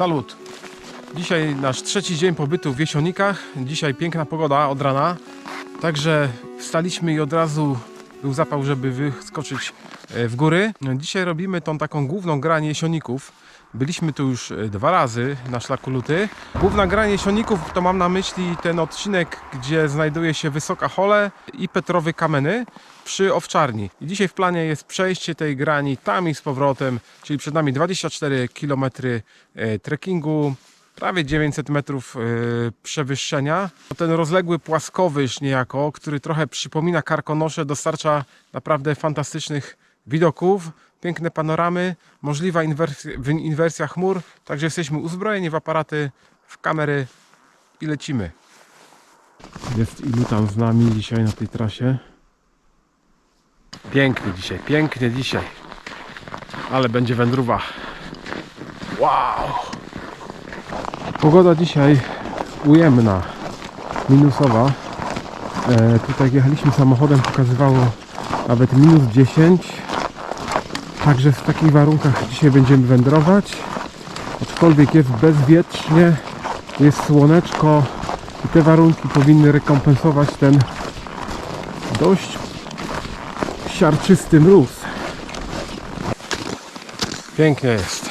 Salut! Dzisiaj nasz trzeci dzień pobytu w Jesionikach. Dzisiaj piękna pogoda od rana. Także wstaliśmy i od razu był zapał, żeby wyskoczyć e, w góry. Dzisiaj robimy tą taką główną grań Jesioników. Byliśmy tu już e, dwa razy na szlaku Luty. Główna grań Jesioników to mam na myśli ten odcinek, gdzie znajduje się Wysoka Hole i Petrowy Kameny przy Owczarni. I dzisiaj w planie jest przejście tej grani tam i z powrotem, czyli przed nami 24 km e, trekkingu, prawie 900 metrów e, przewyższenia. Ten rozległy płaskowyż niejako, który trochę przypomina Karkonosze, dostarcza naprawdę fantastycznych widoków, piękne panoramy, możliwa inwersja, inwersja chmur, także jesteśmy uzbrojeni w aparaty, w kamery i lecimy. Jest ilu tam z nami dzisiaj na tej trasie? Pięknie dzisiaj, pięknie dzisiaj. Ale będzie wędrówa. Wow! Pogoda dzisiaj ujemna, minusowa. E, tutaj jechaliśmy samochodem, pokazywało nawet minus 10. Także w takich warunkach dzisiaj będziemy wędrować. Aczkolwiek jest bezwietrznie, jest słoneczko i te warunki powinny rekompensować ten dość siarczysty mróz. Pięknie jest.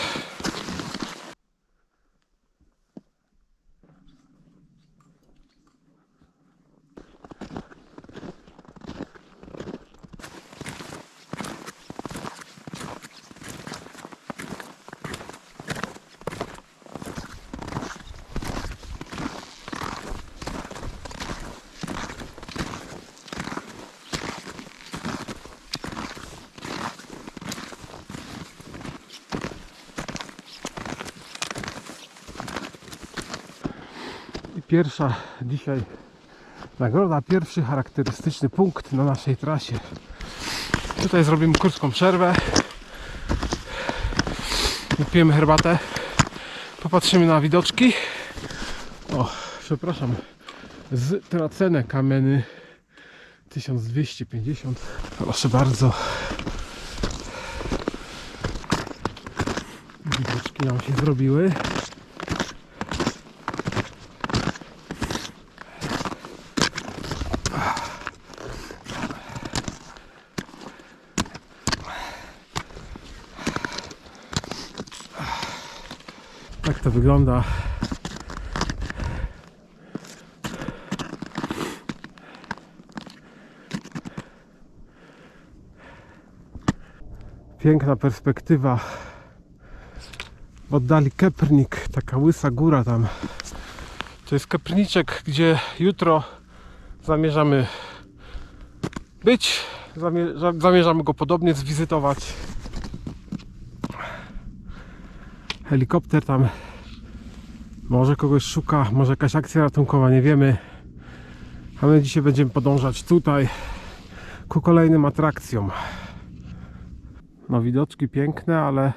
Pierwsza dzisiaj nagroda, pierwszy charakterystyczny punkt na naszej trasie. Tutaj zrobimy krótką przerwę. Wypijemy herbatę. Popatrzymy na widoczki. O, przepraszam. Z tracenę kameny 1250. Proszę bardzo. Widoczki nam się zrobiły. Tak to wygląda. Piękna perspektywa. W oddali Keprnik, taka łysa góra tam. To jest Keprniczek, gdzie jutro zamierzamy być. Zamierza- Zamierzamy go podobnie zwizytować. helikopter tam może kogoś szuka, może jakaś akcja ratunkowa, nie wiemy. A my dzisiaj będziemy podążać tutaj ku kolejnym atrakcjom. No widoczki piękne, ale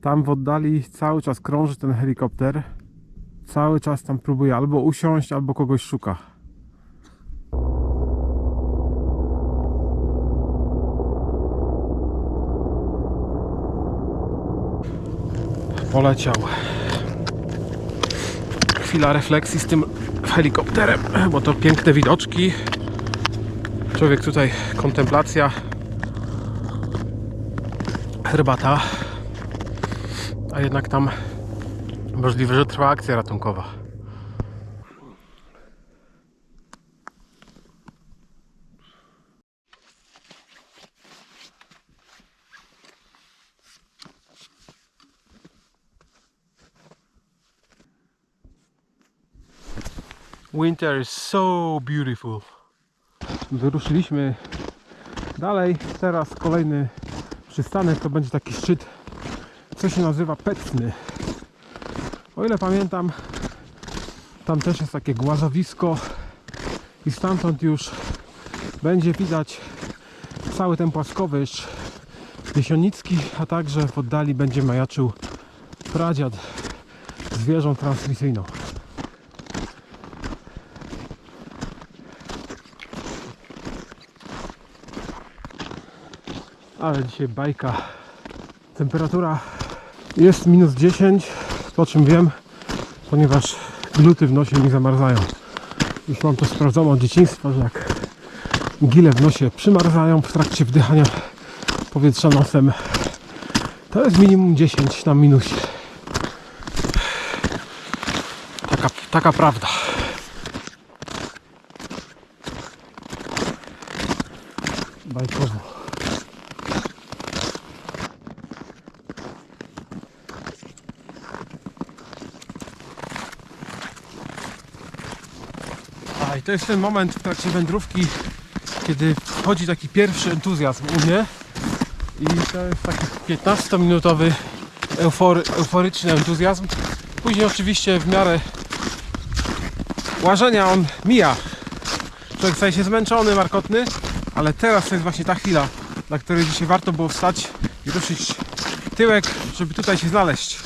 tam w oddali cały czas krąży ten helikopter. Cały czas tam próbuje albo usiąść, albo kogoś szuka. poleciał. Chwila refleksji z tym helikopterem, bo to piękne widoczki. Człowiek tutaj kontemplacja. Herbata. A jednak tam możliwe, że trwa akcja ratunkowa. Winter is so beautiful. Wyruszyliśmy dalej. Teraz kolejny przystanek to będzie taki szczyt, co się nazywa Pecny. O ile pamiętam, tam też jest takie głazawisko i stamtąd już będzie widać cały ten płaskowyż jesionicki, a także w oddali będzie majaczył pradziad z wieżą transmisyjną. Ale dzisiaj bajka. Temperatura jest minus 10. Po czym wiem, ponieważ gluty w nosie mi zamarzają. Już mam to sprawdzone od dzieciństwa, że jak gile w nosie przymarzają w trakcie wdychania powietrza nosem, to jest minimum 10 na minusie. Taka, taka prawda. Bajkowo. I to jest ten moment w trakcie wędrówki, kiedy wchodzi taki pierwszy entuzjazm u mnie. I to jest taki 15-minutowy eufory, euforyczny entuzjazm. Później oczywiście w miarę łażenia on mija. Człowiek staje się zmęczony, markotny, ale teraz to jest właśnie ta chwila, dla której dzisiaj warto było wstać i ruszyć tyłek, żeby tutaj się znaleźć.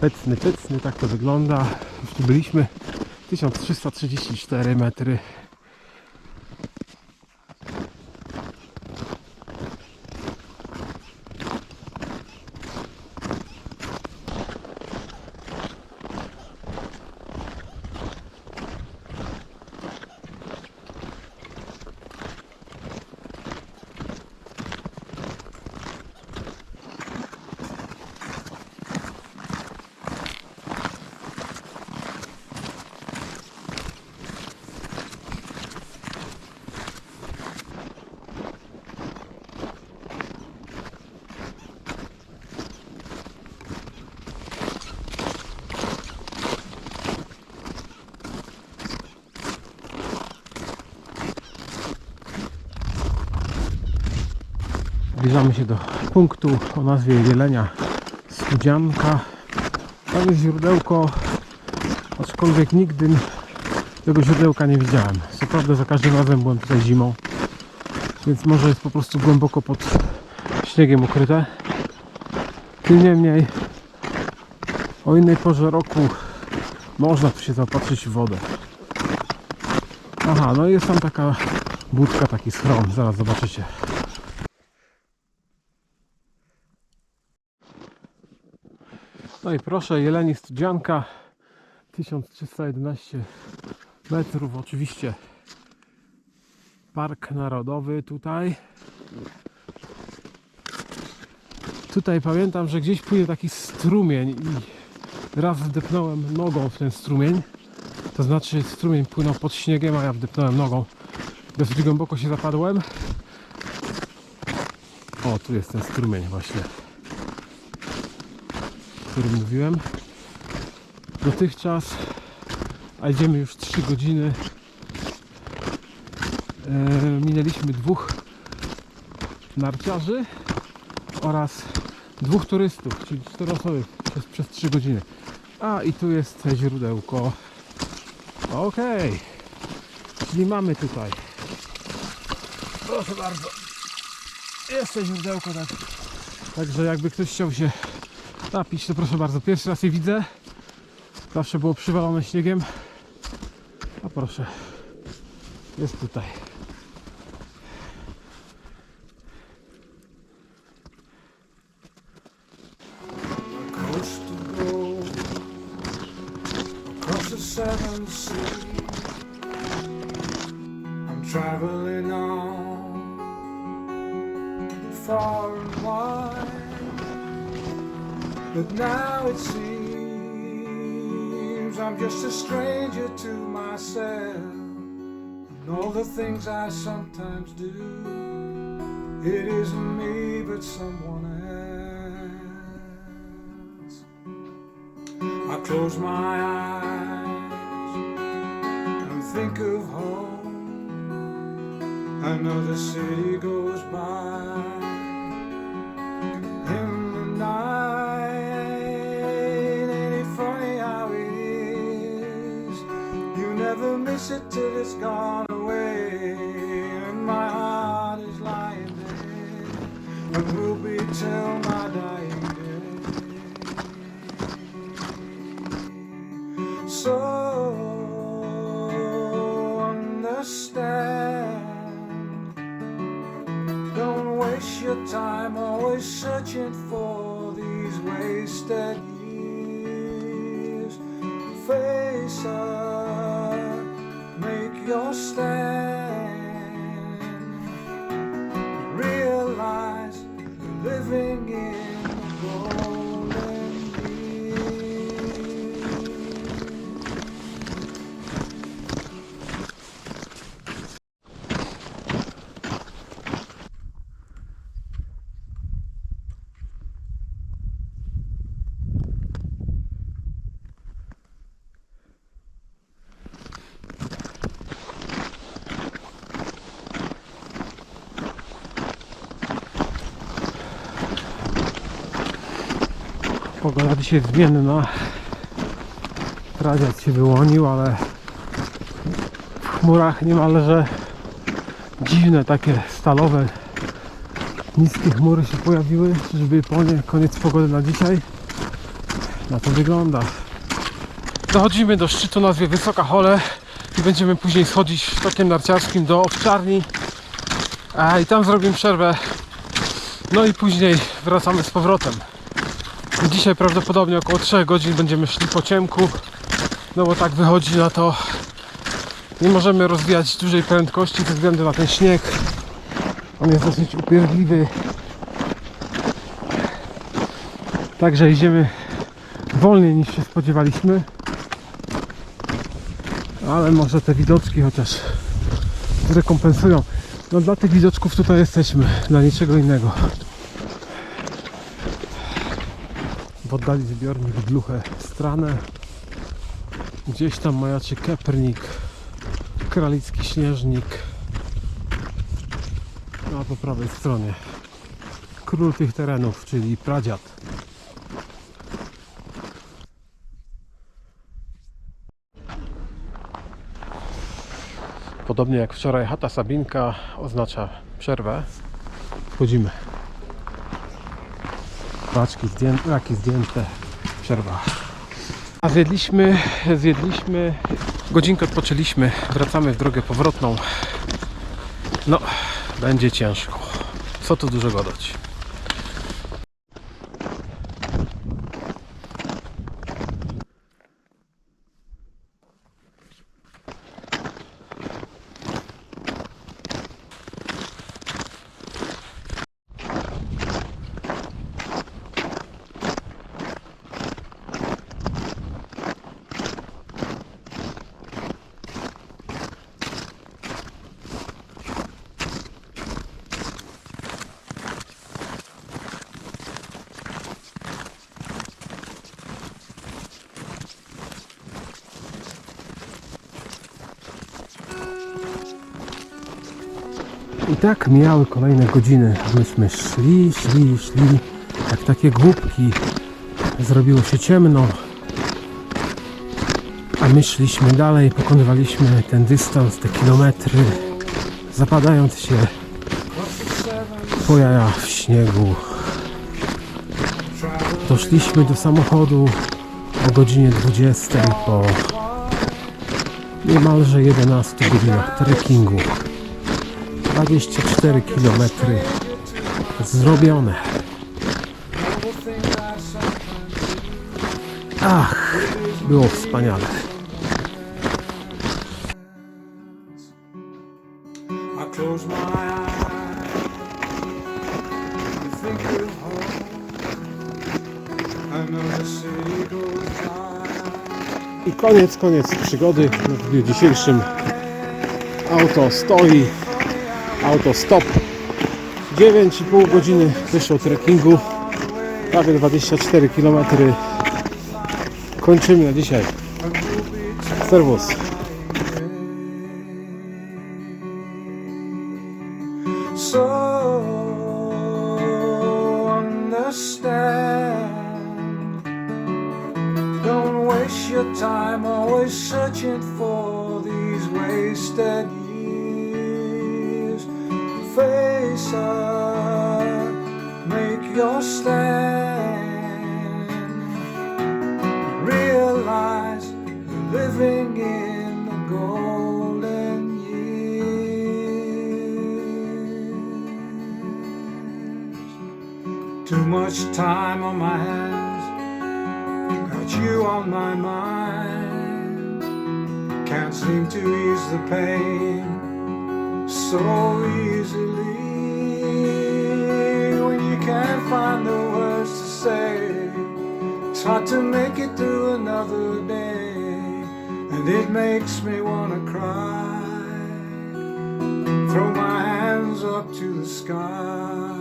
Pecny, pecny, tak to wygląda. Już tu byliśmy. 1334 metry. Zbliżamy się do punktu o nazwie Jelenia Studzianka. Tam jest źródełko, aczkolwiek nigdy tego źródełka nie widziałem. Co prawda za każdym razem byłem tutaj zimą, więc może jest po prostu głęboko pod śniegiem ukryte. Tym niemniej o innej porze roku można tu się zaopatrzyć w wodę. Aha, no i jest tam taka budka, taki schron, zaraz zobaczycie. No i proszę, Jeleni Studzianka 1311 metrów. Oczywiście Park Narodowy tutaj. Tutaj pamiętam, że gdzieś płynie taki strumień i raz wdepnąłem nogą w ten strumień. To znaczy strumień płynął pod śniegiem, a ja wdepnąłem nogą. Dosyć głęboko się zapadłem. O, tu jest ten strumień właśnie którym mówiłem. Dotychczas, a idziemy już 3 godziny, e, minęliśmy dwóch narciarzy oraz dwóch turystów, czyli cztery osoby przez, przez 3 godziny. A i tu jest źródełko. Okej, czyli mamy tutaj. Proszę bardzo. Jest źródełko, tak. Także jakby ktoś chciał się napić, to proszę bardzo. Pierwszy raz je widzę. Zawsze było przywalone śniegiem. A proszę. Jest tutaj. traveling on far and wide, but now it seems I'm just a stranger to myself and all the things I sometimes do. It isn't me, but someone else. I close my eyes and think of home. Another city goes by it till it's gone away, and my heart is lying there, and will be till my dying day. So understand. Don't waste your time always searching for these wasted years. Face up, your stand. Pogoda dzisiaj zmienna. Radziat się wyłonił, ale w chmurach niemalże dziwne takie stalowe niskie chmury się pojawiły. Czyżby po nie koniec pogody na dzisiaj? Na to wygląda. Dochodzimy do szczytu nazwie Wysoka Hole i będziemy później schodzić tokiem narciarskim do owczarni. A i tam zrobimy przerwę. No i później wracamy z powrotem. Dzisiaj prawdopodobnie około 3 godzin będziemy szli po ciemku. No bo tak wychodzi na to. Nie możemy rozwijać dużej prędkości ze względu na ten śnieg. On jest dosyć upierdliwy. Także idziemy wolniej niż się spodziewaliśmy. Ale może te widoczki chociaż rekompensują. No dla tych widoczków tutaj jesteśmy, dla niczego innego. W oddali zbiornik w gluche. Gdzieś tam majaczy Kepernik, Kralicki Śnieżnik. A po prawej stronie król tych terenów, czyli pradziad. Podobnie jak wczoraj chata Sabinka oznacza przerwę. Wchodzimy. Paczki zdjęte, raki zdjęte, przerwa. A zjedliśmy, zjedliśmy, godzinkę odpoczęliśmy, wracamy w drogę powrotną. No, będzie ciężko. Co tu dużo gadać. I tak mijały kolejne godziny. Myśmy szli, szli, szli, jak takie głupki. Zrobiło się ciemno. A my szliśmy dalej, pokonywaliśmy ten dystans, te kilometry, zapadając się po w śniegu. Doszliśmy do samochodu o godzinie 20 po niemalże 11 godzinach trekkingu. 24 km zrobione. Ach, było wspaniale. I koniec, koniec przygody w dniu dzisiejszym. Auto stoi, autostop. 9,5 godziny wyszło trekkingu, prawie 24 km. Kończymy na dzisiaj. Serwus. Time always searching for these wasted Face up, make your stand. Realize you're living in the golden years. Too much time on my hands, got you on my mind. Can't seem to ease the pain so easily when you can't find the words to say. It's hard to make it through another day, and it makes me wanna cry. Throw my hands up to the sky.